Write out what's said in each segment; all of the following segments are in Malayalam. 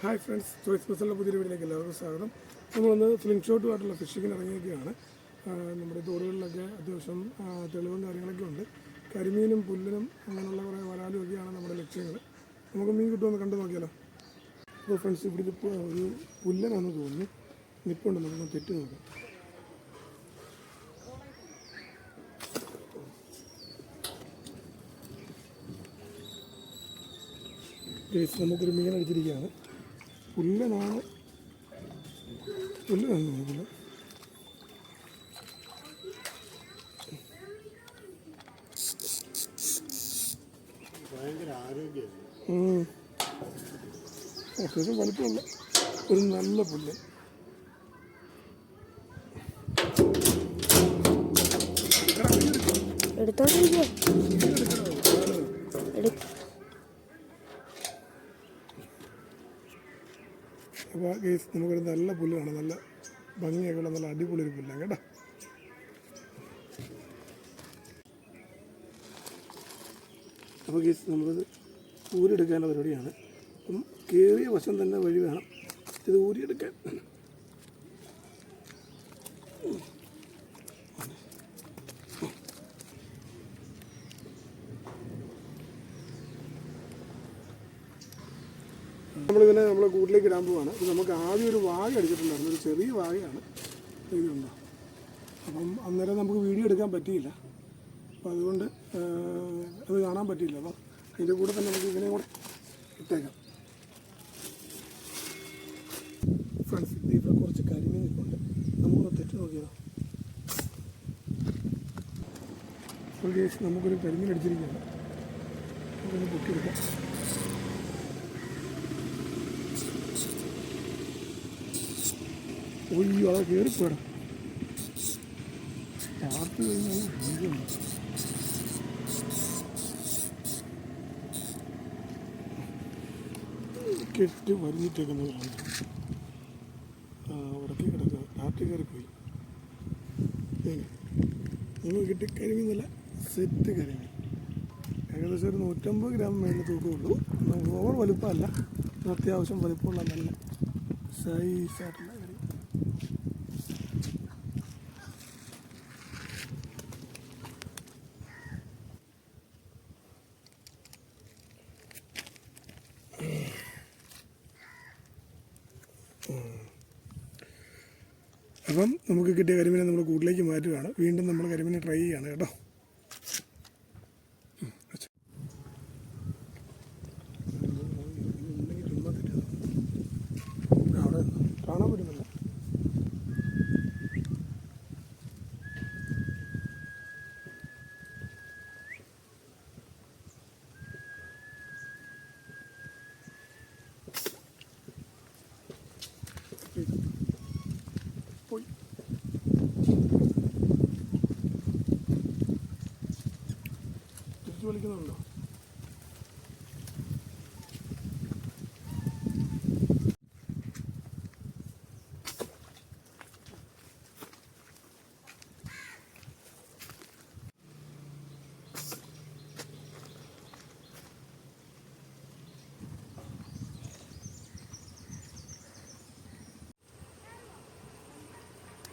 ഹായ് ഫ്രണ്ട്സ് ചോയ്സ് ബസ്സിലെ പുതിയ വീഡിയോയിലേക്ക് എല്ലാവർക്കും സ്വാഗതം. നമ്മൾ വന്ന് ഫിലിം ഷോട്ടുമായിട്ടുള്ള ഫിഷിങ്ങിന് ഇറങ്ങിയൊക്കെയാണ് നമ്മുടെ തോടുകളിലൊക്കെ അത്യാവശ്യം തെളിവും കാര്യങ്ങളൊക്കെ ഉണ്ട്. കരിമീനും പുല്ലിനും അങ്ങനെയുള്ള കുറേ വരാലും ഒക്കെയാണ് നമ്മുടെ ലക്ഷ്യങ്ങൾ. നമുക്ക് മീൻ കിട്ടുമെന്ന് കണ്ടു നോക്കിയാലോ? അപ്പോൾ ഫ്രണ്ട്സ് ഇവിടെ ഒരു പുല്ലനാണെന്ന് തോന്നുന്നു. നിപ്പുണ്ട് നമുക്ക് തെറ്റ് നോക്കാം. നമുക്കൊരു മീൻ അടിച്ചിരിക്കുകയാണ്. പുല്ലനാണ്. പുല്ലനാണ് നോക്കില്ല അത്യാവശ്യം വലിപ്പമുള്ള ഒരു നല്ല പുല്ല്. എടുത്തോണ്ടിരിക്കുക അപ്പോൾ കേസ് നമുക്കൊരു നല്ല പുല്ലാണ് നല്ല ഭംഗിയൊക്കെയുള്ള നല്ല അടിപൊളി ഒരു പുല്ലാണ് കേട്ടോ. അപ്പോൾ കേസ് നമ്മളത് ഊരിയെടുക്കേണ്ട പരിപാടിയാണ് അപ്പം കയറിയ വശം തന്നെ വഴി വേണം ഇത് ഊരിയെടുക്കാൻ. നമ്മളെ കൂട്ടിലേക്ക് ഇടാൻ പോവാണ്. ഇത് നമുക്ക് ആദ്യം ഒരു വാഴ അടിച്ചിട്ടുണ്ടായിരുന്നു. ഒരു ചെറിയ വാഴയാണ് ഇതിലുണ്ടോ അപ്പം അന്നേരം നമുക്ക് വീഡിയോ എടുക്കാൻ പറ്റിയില്ല. അപ്പോൾ അതുകൊണ്ട് അത് കാണാൻ പറ്റിയില്ല. അപ്പോൾ അതിന്റെ കൂടെ തന്നെ നമുക്ക് ഇതിനെ കൂടെ ഇട്ടേക്കാം. ഫ്രണ്ട്സ് ഇവിടെ കുറച്ച് കരിമീൻ നിൽപ്പുണ്ട് നമുക്കൊന്ന് തെറ്റ് നോക്കിയതാണ് അപ്പോൾ നമുക്കൊരു കരിമീൻ അടിച്ചിരിക്കുകയാണ്. നമുക്കൊന്ന് പൊക്കിയെടുക്കാം ഒയ്യോ അത് കയറിപ്പോടാ ചാർട്ട് കഴിഞ്ഞാൽ. കെട്ടി വലിഞ്ഞിട്ടേക്കുന്നത് ആ ഉടക്കി കിടക്കുക. കാറ്റ് കയറിപ്പോയി നിങ്ങൾ കിട്ടി കരിമീന്നല്ല സെറ്റ് കരിമീൻ. ഏകദേശം ഒരു നൂറ്റമ്പത് ഗ്രാം മേളിൽ തൂക്കമുള്ളൂ. ഓവർ വലുപ്പമല്ല. അത്യാവശ്യം വലുപ്പമുള്ള നല്ല സൈസായിട്ടുള്ള കരിമീൻ അപ്പം നമുക്ക് കിട്ടിയ കരിമീനെ നമ്മൾ കൂട്ടിലേക്ക് മാറ്റുകയാണ്. വീണ്ടും നമ്മൾ കരിമീനെ ട്രൈ ചെയ്യാണ് കേട്ടോ. തിരിച്ചു വിളിക്കുന്നുണ്ടോ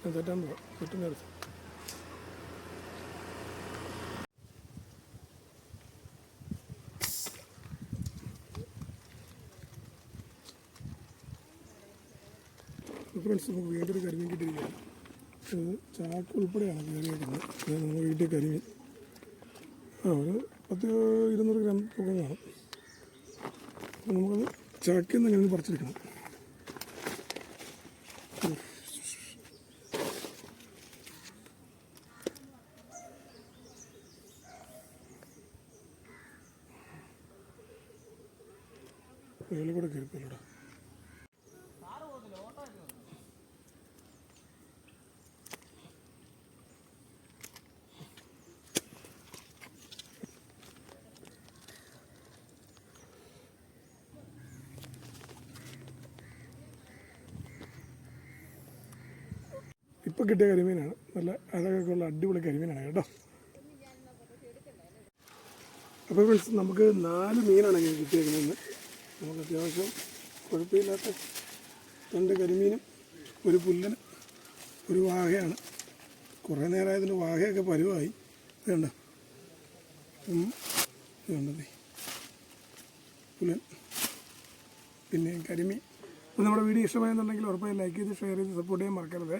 തെറ്റാൻ തെറ്റുന്നിടത്ത് ഫ്രണ്ട്സ് നമുക്ക് വീണ്ടും ഒരു കരിമീൻ കിട്ടിയിരിക്കുകയാണ് ഇത് ചാക്ക് ഉൾപ്പെടെയാണ് കയറിയേക്കുന്നത്. നമ്മൾ വീട്ടിൽ കരിമീൻ. ആ ഒരു പത്ത് ഇരുന്നൂറ് ഗ്രാം തുക കാണും അപ്പോൾ നമുക്കത് ചാക്കിൽ നിന്ന് ഇങ്ങനെ പറിച്ചെടുക്കണം. വേല കൂടെ ഇപ്പം കിട്ടിയ കരിമീനാണ്. നല്ല അഴകൊക്കെ ഉള്ള അടിപൊളി കരിമീനാണ് കേട്ടോ. അപ്പോൾ ഫ്രണ്ട്സ് നമുക്ക് നാല് മീനാണ് ഇങ്ങനെ കിട്ടിയേക്കുന്നത്. നമുക്ക് അത്യാവശ്യം കുഴപ്പമില്ലാത്ത രണ്ട് കരിമീനും ഒരു പുല്ലനും ഒരു വാഹയാണ്. കുറേ നേരമായതിന് വാഹയൊക്കെ പരുവായി. വേണ്ട ദേ. പുലൻ പിന്നെ കരിമീൻ. അപ്പോൾ നമ്മുടെ വീഡിയോ ഇഷ്ടമായെന്നുണ്ടെങ്കിൽ ഉറപ്പായും ലൈക്ക് ചെയ്ത് ഷെയർ ചെയ്ത് സപ്പോർട്ട് ചെയ്യാൻ മറക്കരുത്.